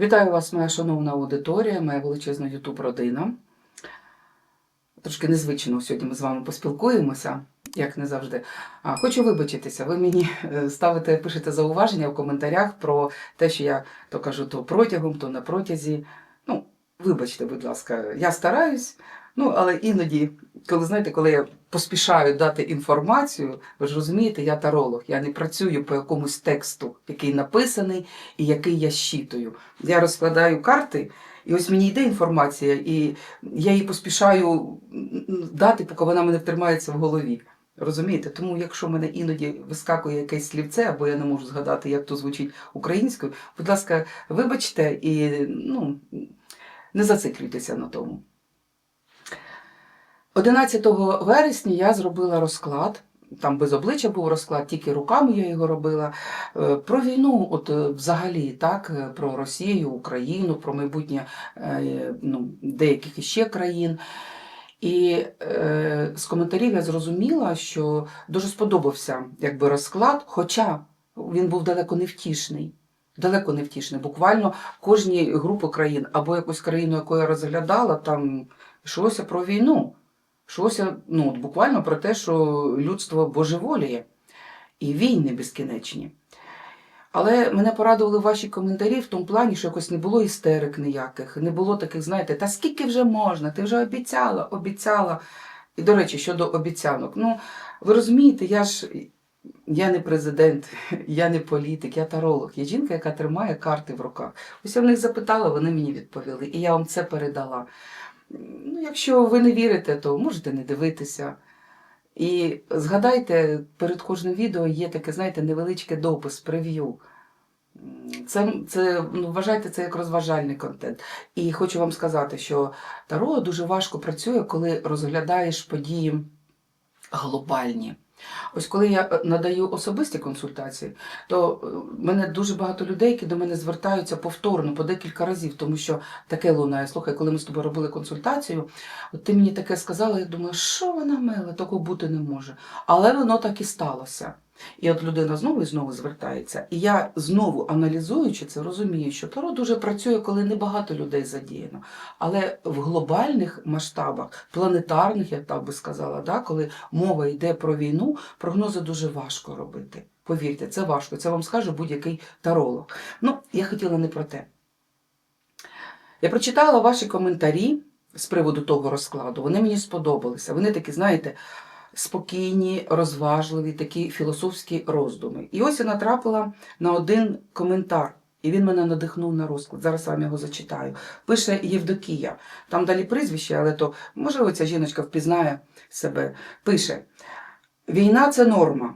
Вітаю вас, моя шановна аудиторія, моя величезна ютуб-родина. Трошки незвично сьогодні ми з вами поспілкуємося, як не завжди. А, Хочу вибачитися. Ви мені е, ставите, пишете зауваження в коментарях про те, що я то кажу то протягом, то на протязі. Ну, вибачте, будь ласка, я стараюсь. Ну, але іноді, коли знаєте, коли я поспішаю дати інформацію, ви ж розумієте, я таролог, я не працюю по якомусь тексту, який написаний і який я щитую. Я розкладаю карти, і ось мені йде інформація, і я її поспішаю дати, поки вона мене тримається в голові. Розумієте? Тому якщо в мене іноді вискакує якесь слівце, або я не можу згадати, як то звучить українською, будь ласка, вибачте і ну, не зациклюйтеся на тому. 11 вересня я зробила розклад. Там без обличчя був розклад, тільки руками я його робила. е, Про війну, от е, взагалі, так, е, про Росію, Україну, про майбутнє ну, деяких іще країн. І е, з коментарів я зрозуміла, що дуже сподобався якби, розклад, хоча він був далеко не втішний. Далеко не втішний. Буквально кожній групи країн або якусь країну, яку я розглядала, там йшлося про війну. Йшлося ну, буквально про те, що людство божеволіє і війни безкінечні. Але мене порадували ваші коментарі в тому плані, що якось не було істерик ніяких, не було таких, знаєте, та скільки вже можна, ти вже обіцяла, обіцяла. І, до речі, щодо обіцянок, ну, ви розумієте, я ж я не президент, я не політик, я таролог. Я жінка, яка тримає карти в руках. Ось я в них запитала, вони мені відповіли, і я вам це передала. Ну, якщо ви не вірите, то можете не дивитися. І згадайте, перед кожним відео є таке, знаєте, невеличке допис, прев'ю. Це, це ну, вважайте це як розважальний контент. І хочу вам сказати, що Таро дуже важко працює, коли розглядаєш події глобальні. Ось коли я е, надаю особисті консультації, то е, мене дуже багато людей, які до мене звертаються повторно по декілька разів, тому що таке лунає. Слухай, коли ми з тобою робили консультацію, от ти мені таке сказала, я думаю, що вона мила, такого бути не може. Але воно так і сталося. І от людина знову і знову звертається. І я знову аналізуючи це, розумію, що Таро дуже працює, коли небагато людей задіяно. Але в глобальних масштабах, планетарних, я так би сказала, да, коли мова йде про війну, прогнози дуже важко робити. Повірте, це важко. Це вам скаже будь-який таролог. Ну, я хотіла не про те. Я прочитала ваші коментарі з приводу того розкладу. Вони мені сподобалися. Вони такі, знаєте, спокійні, розважливі, такі філософські роздуми. І ось я натрапила на один коментар. І він мене надихнув на розклад. Зараз вам його зачитаю. Пише Євдокія. Там далі прізвище, але то, можливо, ця жіночка впізнає себе. Пише: Війна це норма.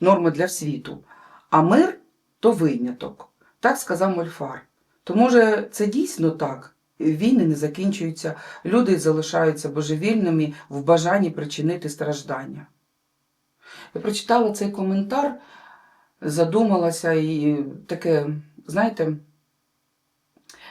Норма для світу. А мир то виняток. Так сказав Мольфар. То може це дійсно так? Війни не закінчуються, люди залишаються божевільними в бажанні причинити страждання. Я прочитала цей коментар, задумалася і таке, знаєте,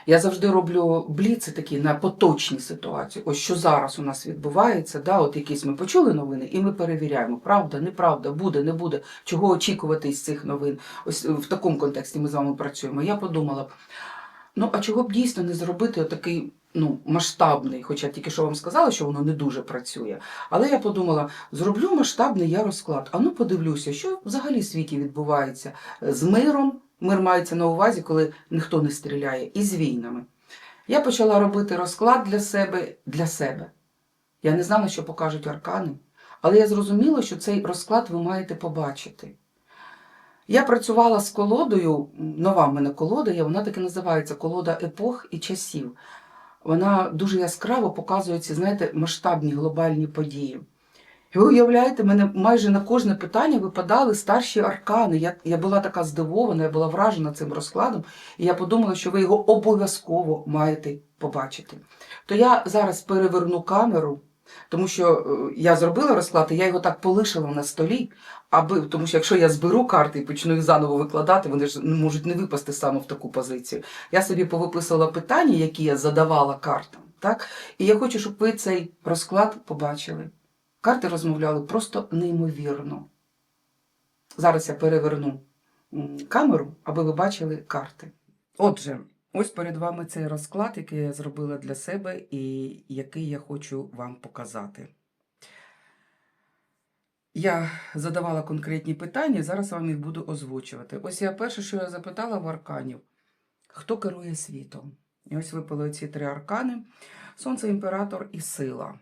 я завжди роблю бліци такі на поточні ситуації. Ось що зараз у нас відбувається, да, от якісь ми почули новини, і ми перевіряємо, правда, неправда, буде, не буде, чого очікувати із цих новин. Ось в такому контексті ми з вами працюємо. Я подумала, ну а чого б дійсно не зробити отакий ну, масштабний, хоча тільки що вам сказала, що воно не дуже працює. Але я подумала, зроблю масштабний я розклад. А ну подивлюся, що взагалі в світі відбувається з миром. Мир мається на увазі, коли ніхто не стріляє, і з війнами. Я почала робити розклад для себе для себе. Я не знала, що покажуть аркани, але я зрозуміла, що цей розклад ви маєте побачити. Я працювала з колодою, нова в мене колода, є, вона таки називається колода епох і часів. Вона дуже яскраво показує ці, знаєте, масштабні глобальні події. І ви уявляєте, мене майже на кожне питання випадали старші аркани. Я, я була така здивована, я була вражена цим розкладом, і я подумала, що ви його обов'язково маєте побачити. То я зараз переверну камеру, тому що е, я зробила розклад, і я його так полишила на столі, аби, тому що якщо я зберу карти і почну їх заново викладати, вони ж можуть не випасти саме в таку позицію. Я собі повиписала питання, які я задавала картам. Так? І я хочу, щоб ви цей розклад побачили. Карти розмовляли просто неймовірно. Зараз я переверну камеру, аби ви бачили карти. Отже, ось перед вами цей розклад, який я зробила для себе і який я хочу вам показати. Я задавала конкретні питання, зараз вам їх буду озвучувати. Ось я перше, що я запитала в арканів: хто керує світом? І ось випали ці три аркани: Сонце, імператор і сила.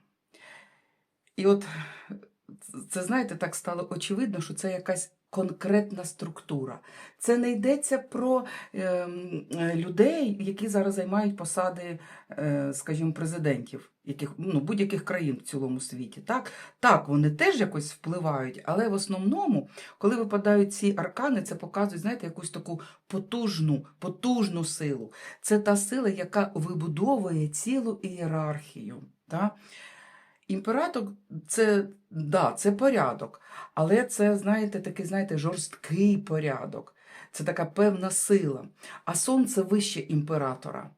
І от це, знаєте, так стало очевидно, що це якась конкретна структура. Це не йдеться про ем, е, людей, які зараз займають посади, е, скажімо, президентів яких, ну, будь-яких країн в цілому світі. Так? так, вони теж якось впливають, але в основному, коли випадають ці аркани, це показує, знаєте, якусь таку потужну, потужну силу. Це та сила, яка вибудовує цілу ієрархію. Так? Імператор це, да, це порядок, але це, знаєте, такий, знаєте, жорсткий порядок. Це така певна сила. А сонце вище імператора.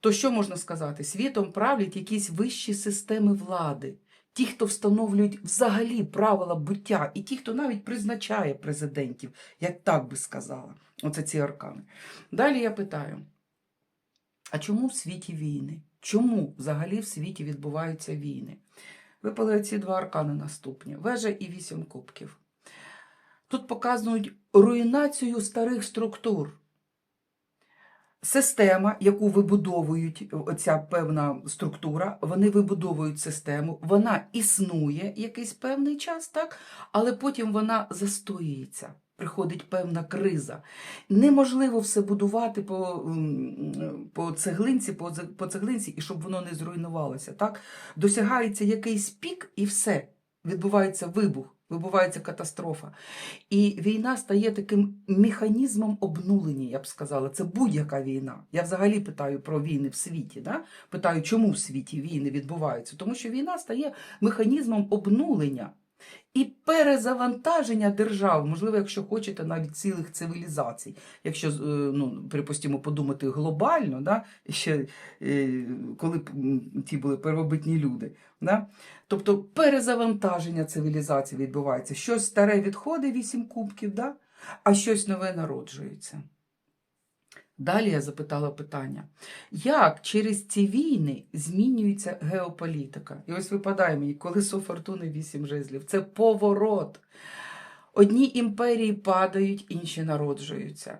То що можна сказати? Світом правлять якісь вищі системи влади, ті, хто встановлюють взагалі правила буття, і ті, хто навіть призначає президентів, як так би сказала. Оце ці аркани. Далі я питаю: а чому в світі війни? Чому взагалі в світі відбуваються війни? Випали ці два аркани наступні: вежа і вісім кубків. Тут показують руйнацію старих структур. Система, яку вибудовують оця певна структура, вони вибудовують систему, вона існує якийсь певний час, так? але потім вона застоюється. Приходить певна криза. Неможливо все будувати по по цеглинці, по, по цеглинці, і щоб воно не зруйнувалося. Так? Досягається якийсь пік, і все. Відбувається вибух, відбувається катастрофа. І війна стає таким механізмом обнулення, я б сказала. Це будь-яка війна. Я взагалі питаю про війни в світі. Да? Питаю, чому в світі війни відбуваються? Тому що війна стає механізмом обнулення і перезавантаження держав, можливо, якщо хочете, навіть цілих цивілізацій. Якщо, е, ну, припустимо, подумати глобально, да? ще е, коли ті були первобитні люди. Да? Тобто перезавантаження цивілізації відбувається. Щось старе відходить, вісім кубків, да? а щось нове народжується. Далі я запитала питання, як через ці війни змінюється геополітика? І ось випадає мені колесо фортуни вісім жезлів. Це поворот. Одні імперії падають, інші народжуються.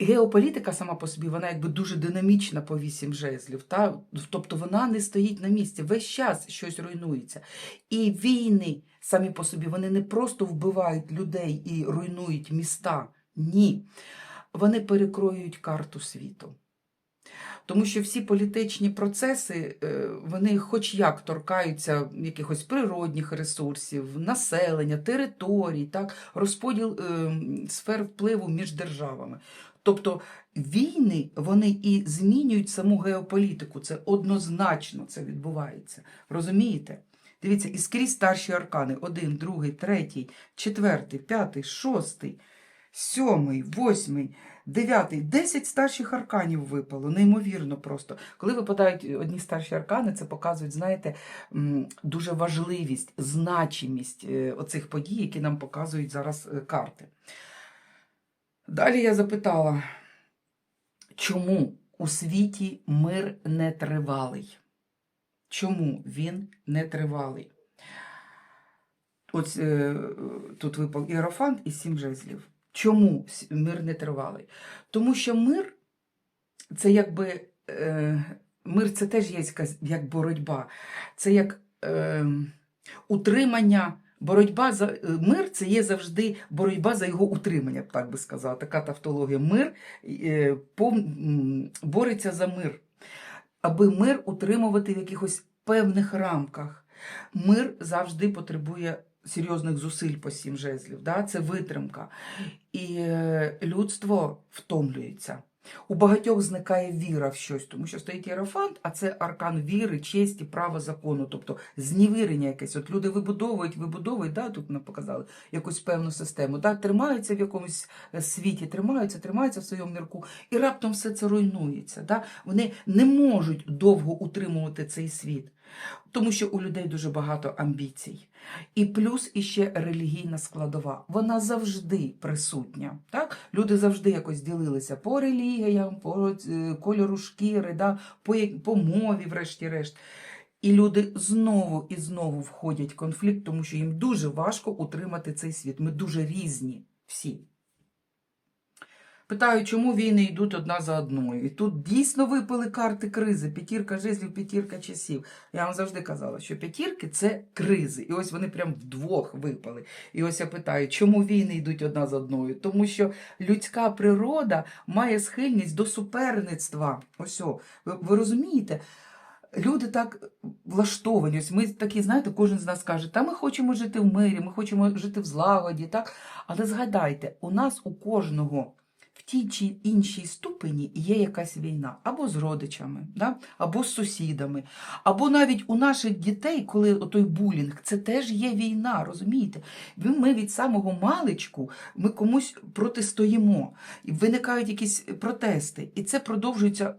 Геополітика сама по собі, вона якби дуже динамічна по вісім жезлів. Та? Тобто вона не стоїть на місці. Весь час щось руйнується. І війни самі по собі вони не просто вбивають людей і руйнують міста. Ні. Вони перекроюють карту світу. Тому що всі політичні процеси, е, вони хоч як торкаються якихось природних ресурсів, населення, територій, так, розподіл е, сфер впливу між державами. Тобто війни вони і змінюють саму геополітику. Це однозначно це відбувається. Розумієте? Дивіться, і скрізь старші аркани: один, другий, третій, четвертий, п'ятий, шостий, сьомий, восьмий, дев'ятий, десять старших арканів випало. Неймовірно просто. Коли випадають одні старші аркани, це показують, знаєте, дуже важливість, значимість е, оцих подій, які нам показують зараз е, карти. Далі я запитала, чому у світі мир не тривалий? Чому він не тривалий? Ось е, тут випав іерофант і сім жезлів. Чому мир не тривалий? Тому що мир це якби е, мир це теж є як боротьба. Це як е, утримання. Боротьба за е, мир це є завжди боротьба за його утримання, так би сказала. Така тавтологія. Мир е, бореться за мир, аби мир утримувати в якихось певних рамках. Мир завжди потребує серйозних зусиль по сім жезлів. Да? Це витримка. І е, людство втомлюється. У багатьох зникає віра в щось, тому що стоїть єрофант, а це аркан віри, честі, права закону, тобто зневірення якесь. От люди вибудовують, вибудовують, да, тут нам показали якусь певну систему, да, тримаються в якомусь е, світі, тримаються, тримаються в своєму мірку, і раптом все це руйнується. Да? Вони не можуть довго утримувати цей світ. Тому що у людей дуже багато амбіцій. І плюс іще релігійна складова. Вона завжди присутня. Так? Люди завжди якось ділилися по релігіям, по е, кольору шкіри, да? по, по мові, врешті-решт. І люди знову і знову входять в конфлікт, тому що їм дуже важко утримати цей світ. Ми дуже різні всі. Питаю, чому війни йдуть одна за одною? І тут дійсно випали карти кризи, п'ятірка жезлів, п'ятірка часів. Я вам завжди казала, що п'ятірки це кризи. І ось вони прям вдвох випали. І ось я питаю, чому війни йдуть одна за одною? Тому що людська природа має схильність до суперництва. Ось, ви, ви розумієте? Люди так влаштовані. Ось ми такі, знаєте, кожен з нас каже, та ми хочемо жити в мирі, ми хочемо жити в злагоді, так? Але згадайте, у нас у кожного тій чи іншій ступені є якась війна або з родичами, да? або з сусідами, або навіть у наших дітей, коли той булінг, це теж є війна, розумієте? Ми від самого маличку ми комусь протистоїмо, виникають якісь протести, і це продовжується.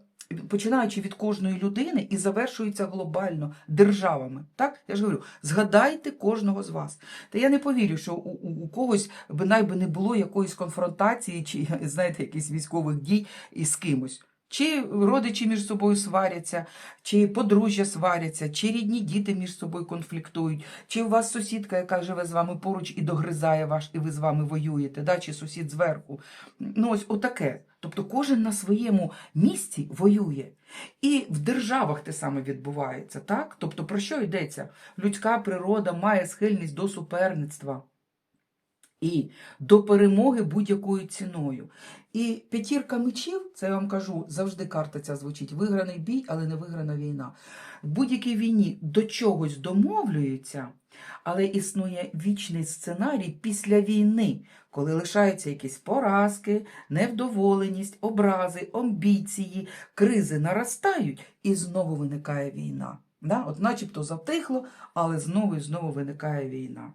Починаючи від кожної людини і завершується глобально державами. Так я ж говорю, згадайте кожного з вас. Та я не повірю, що у, у, когось би найби не було якоїсь конфронтації чи знаєте, якихось військових дій із кимось. Чи родичі між собою сваряться, чи подружжя сваряться, чи рідні діти між собою конфліктують, чи у вас сусідка, яка живе з вами поруч і догризає ваш, і ви з вами воюєте, да? чи сусід зверху. Ну ось отаке. Тобто кожен на своєму місці воює. І в державах те саме відбувається, так? Тобто про що йдеться? Людська природа має схильність до суперництва і до перемоги будь-якою ціною. І п'ятірка мечів, це я вам кажу, завжди карта ця звучить: виграний бій, але не виграна війна. В будь-якій війні до чогось домовлюються, але існує вічний сценарій після війни, коли лишаються якісь поразки, невдоволеність, образи, амбіції, кризи наростають, і знову виникає війна. Да? От начебто затихло, але знову і знову виникає війна.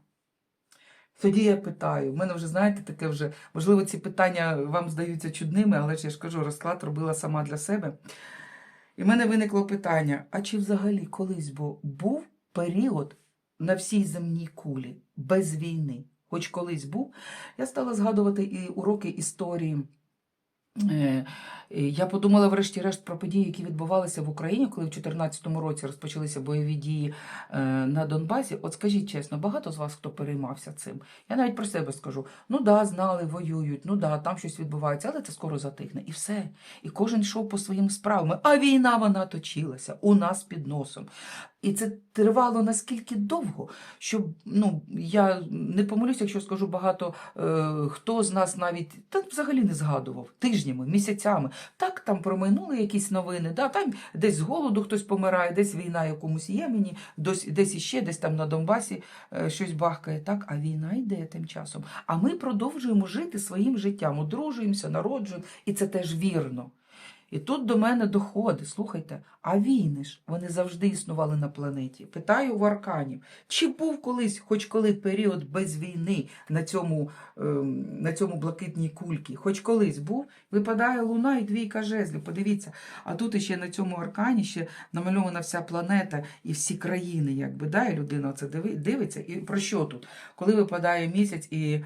Тоді я питаю, в мене вже, знаєте, таке вже, можливо, ці питання вам здаються чудними, але ж я ж кажу, розклад робила сама для себе. І в мене виникло питання: а чи взагалі колись був період на всій земній кулі без війни? Хоч колись був, я стала згадувати і уроки історії. Е, е, Я подумала, врешті-решт, про події, які відбувалися в Україні, коли в 2014 році розпочалися бойові дії е, на Донбасі. От скажіть чесно, багато з вас хто переймався цим? Я навіть про себе скажу: ну да, знали, воюють, ну да, там щось відбувається, але це скоро затихне. І все. І кожен йшов по своїм справам. А війна вона точилася у нас під носом. І це тривало наскільки довго, що ну я не помилюся, якщо скажу багато е, хто з нас навіть та взагалі не згадував тижнями, місяцями. Так там проминули якісь новини, да, там десь з голоду хтось помирає, десь війна якомусь Ємені, десь, десь іще, десь там на Донбасі е, щось бахкає. Так, а війна йде тим часом. А ми продовжуємо жити своїм життям, одружуємося, народжуємо, і це теж вірно. І тут до мене доходить, слухайте, а війни ж вони завжди існували на планеті. Питаю в арканів, чи був колись, хоч коли період без війни на цьому, ем, на цьому блакитній кульці? Хоч колись був, випадає луна і двійка жезлів. Подивіться, а тут іще на цьому аркані ще намальована вся планета і всі країни, якби да, і людина це диви- дивиться. І про що тут? Коли випадає місяць і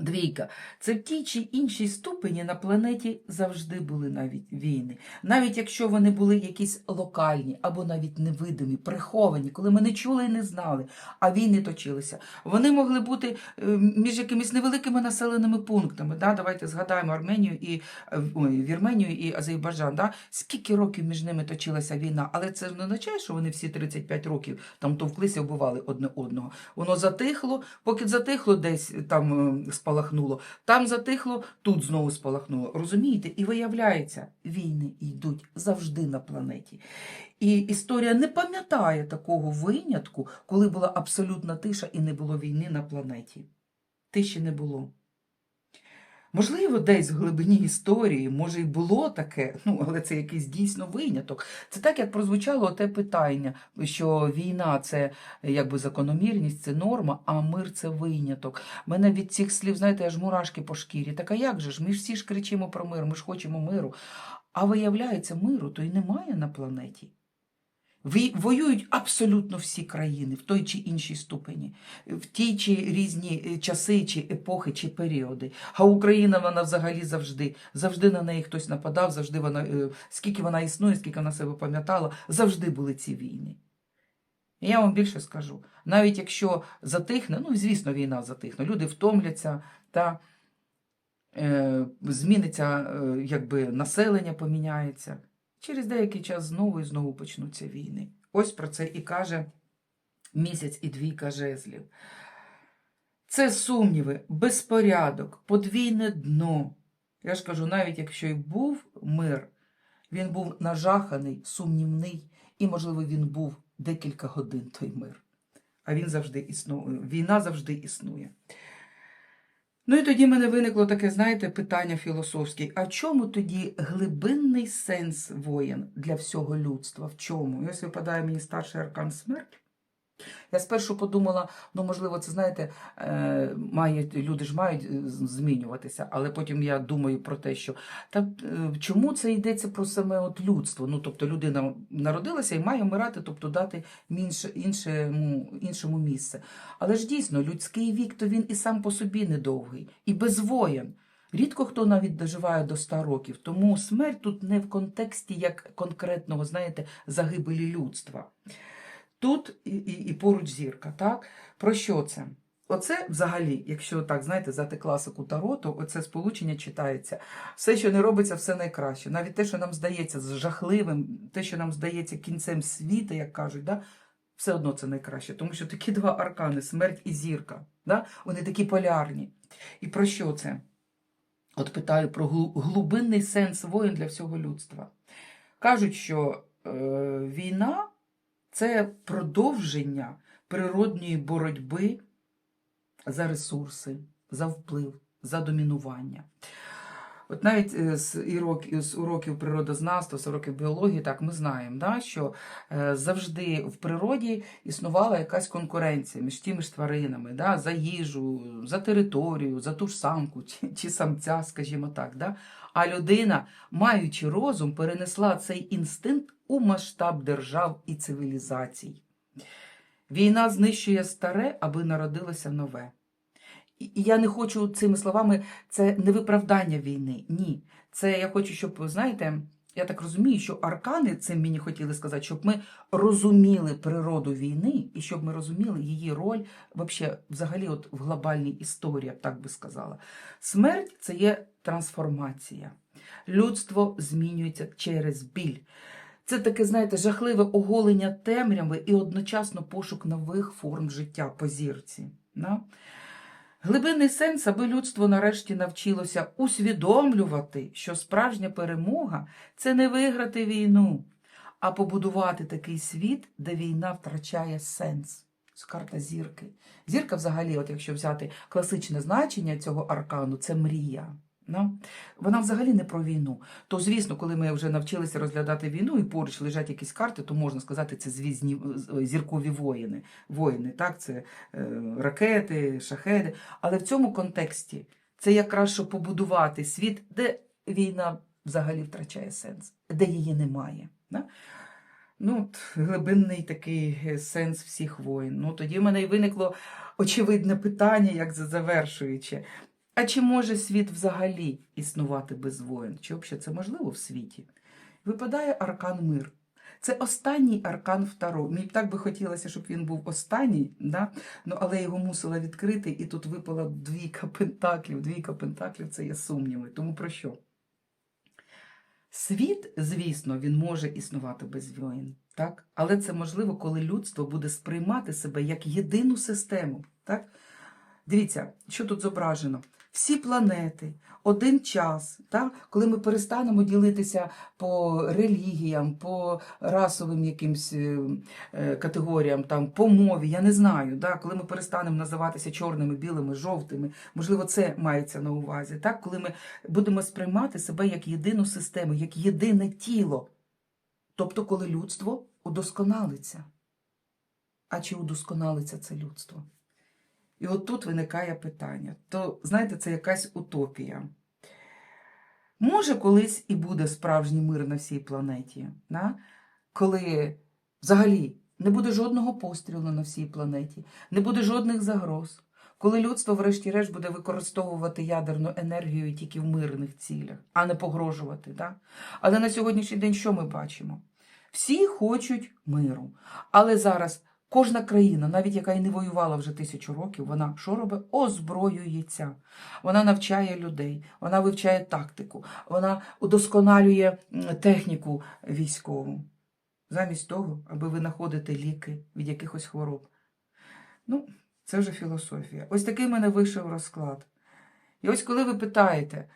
Двійка. Це в тій чи іншій ступені на планеті завжди були навіть війни. Навіть якщо вони були якісь локальні або навіть невидимі, приховані, коли ми не чули і не знали, а війни точилися. Вони могли бути е, між якимись невеликими населеними пунктами. Да? Давайте згадаємо Арменію і е, ой, Вірменію і Азербайджан. Да? Скільки років між ними точилася війна, але це ж не означає, що вони всі 35 років там товклися, вбивали одне одного. Воно затихло, поки затихло, десь там е, спалахнуло, там затихло, тут знову спалахнуло. Розумієте? І виявляється, війни йдуть завжди на планеті. І історія не пам'ятає такого винятку, коли була абсолютна тиша і не було війни на планеті. Тиші не було. Можливо, десь в глибині історії, може, і було таке, ну, але це якийсь дійсно виняток. Це так, як прозвучало те питання, що війна це якби закономірність, це норма, а мир це виняток. Мене від цих слів, знаєте, аж мурашки по шкірі. Так а як же ж? Ми ж всі ж кричимо про мир, ми ж хочемо миру. А виявляється, миру то й немає на планеті. Воюють абсолютно всі країни в той чи іншій ступені, в ті чи різні е, часи, чи епохи, чи періоди. А Україна вона взагалі завжди, завжди на неї хтось нападав, завжди вона, е, скільки вона існує, скільки вона себе пам'ятала, завжди були ці війни. Я вам більше скажу, навіть якщо затихне, ну звісно, війна затихне, люди втомляться та е, зміниться, е, якби населення поміняється. Через деякий час знову і знову почнуться війни. Ось про це і каже місяць і двійка жезлів. Це сумніви, безпорядок, подвійне дно. Я ж кажу, навіть якщо й був мир, він був нажаханий, сумнівний, і, можливо, він був декілька годин той мир. А він завжди існує. Війна завжди існує. Ну і тоді мене виникло таке, знаєте, питання філософське. А чому тоді глибинний сенс воєн для всього людства? В чому? І ось випадає мені старший аркан смерть. Я спершу подумала, ну можливо, це знаєте, е, має, люди ж мають е, змінюватися, але потім я думаю про те, що та е, чому це йдеться про саме от людство? Ну тобто людина народилася і має вмирати, тобто дати інше, іншому, іншому місце. Але ж дійсно, людський вік то він і сам по собі недовгий, і без воєн. Рідко хто навіть доживає до 100 років, тому смерть тут не в контексті як конкретного, знаєте, загибелі людства. Тут і, і, і поруч зірка, так? Про що це? Оце взагалі, якщо так, знаєте, взяти класику Таро, то оце сполучення читається. Все, що не робиться, все найкраще. Навіть те, що нам здається жахливим, те, що нам здається кінцем світу, як кажуть, да? все одно це найкраще. Тому що такі два аркани смерть і зірка. Да? Вони такі полярні. І про що це? От питаю про глу- глибинний сенс воїн для всього людства. Кажуть, що е, війна це продовження природньої боротьби за ресурси, за вплив, за домінування. От навіть е, з, ірок- з уроків природознавства, з уроків біології, так ми знаємо, да, що е, завжди в природі існувала якась конкуренція між тими ж тваринами, да, за їжу, за територію, за ту ж самку чи, чи самця, скажімо так. Да. А людина, маючи розум, перенесла цей інстинкт у масштаб держав і цивілізацій. Війна знищує старе, аби народилося нове. І я не хочу цими словами, це не виправдання війни. Ні. Це я хочу, щоб, знаєте, я так розумію, що аркани цим мені хотіли сказати, щоб ми розуміли природу війни і щоб ми розуміли її роль вообще, взагалі от в глобальній історії, я б так би сказала. Смерть це є трансформація. Людство змінюється через біль. Це таке, знаєте, жахливе оголення темряви і одночасно пошук нових форм життя по зірці. Да? Глибинний сенс, аби людство нарешті навчилося усвідомлювати, що справжня перемога це не виграти війну, а побудувати такий світ, де війна втрачає сенс. Карта зірки. Зірка, взагалі, от якщо взяти класичне значення цього аркану, це мрія. Ну, вона взагалі не про війну. То, звісно, коли ми вже навчилися розглядати війну і поруч лежать якісь карти, то можна сказати, це звізні е, зіркові воїни. Воїни, так, це е, ракети, шахеди. Але в цьому контексті це якраз щоб побудувати світ, де війна взагалі втрачає сенс, де її немає. Да? Ну, от, глибинний такий е, сенс всіх воїн. Ну, тоді в мене і виникло очевидне питання, як за- завершуючи. А чи може світ взагалі існувати без воїн? Чи взагалі це можливо в світі? Випадає аркан мир. Це останній аркан в Таро. Мені б так би хотілося, щоб він був останній, да? ну, але його мусила відкрити, і тут випала двійка пентаклів. Двійка пентаклів це є сумніви. Тому про що? Світ, звісно, він може існувати без воїн, так? але це можливо, коли людство буде сприймати себе як єдину систему. Так? Дивіться, що тут зображено. Всі планети, один час, так? коли ми перестанемо ділитися по релігіям, по расовим якимсь е, е, категоріям, там, по мові, я не знаю, да? коли ми перестанемо називатися чорними, білими, жовтими, можливо, це мається на увазі, так? коли ми будемо сприймати себе як єдину систему, як єдине тіло. Тобто, коли людство удосконалиться. А чи удосконалиться це людство? І от тут виникає питання. То, знаєте, це якась утопія. Може, колись і буде справжній мир на всій планеті, да? коли Взагалі, не буде жодного пострілу на всій планеті, не буде жодних загроз. Коли людство, врешті-решт, буде використовувати ядерну енергію тільки в мирних цілях, а не погрожувати. Да? Але на сьогоднішній день що ми бачимо? Всі хочуть миру. Але зараз кожна країна, навіть яка і не воювала вже тисячу років, вона що робить? Озброюється. Вона навчає людей, вона вивчає тактику, вона удосконалює техніку військову. Замість того, аби винаходити ліки від якихось хвороб. Ну, це вже філософія. Ось такий в мене вийшов розклад. І ось коли ви питаєте,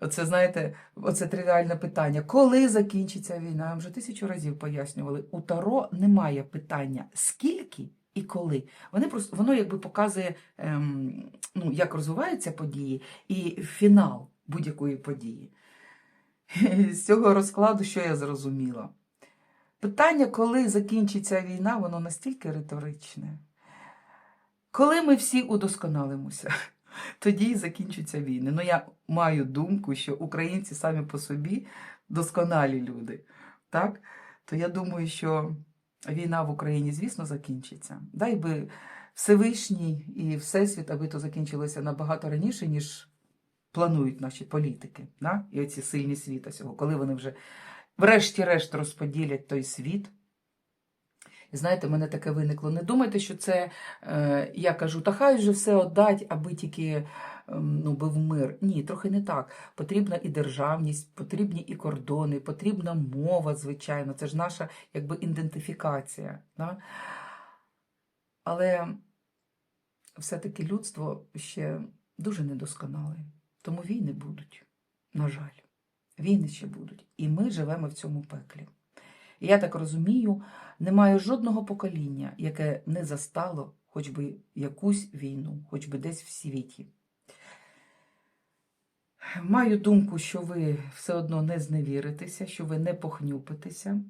оце знаєте, оце тривіальне питання, коли закінчиться війна? Я вже тисячу разів пояснювали. У Таро немає питання скільки і коли. Вони просто воно якби показує, ем, ну, як розвиваються події, і фінал будь-якої події. З цього розкладу, що я зрозуміла? Питання, коли закінчиться війна, воно настільки риторичне. Коли ми всі удосконалимося, тоді і закінчаться війни. Ну, я маю думку, що українці самі по собі досконалі люди. Так? То я думаю, що війна в Україні, звісно, закінчиться. Дай би Всевишній і Всесвіт, аби то закінчилося набагато раніше, ніж планують наші політики. Да? І оці сильні світа сього, коли вони вже врешті-решт розподілять той світ. І знаєте, мене таке виникло. Не думайте, що це е, я кажу, та хай же все отдать, аби тільки ем, ну, був мир. Ні, трохи не так. Потрібна і державність, потрібні і кордони, потрібна мова, звичайно. Це ж наша якби ідентифікація. Да? Але все-таки людство ще дуже недосконале. Тому війни будуть, на жаль. Війни ще будуть. І ми живемо в цьому пеклі. Я так розумію, немає жодного покоління, яке не застало хоч би якусь війну, хоч би десь в світі. Маю думку, що ви все одно не зневіритеся, що ви не похнюпитеся,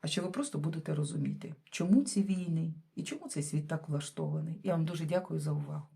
а що ви просто будете розуміти, чому ці війни і чому цей світ так влаштований. Я вам дуже дякую за увагу.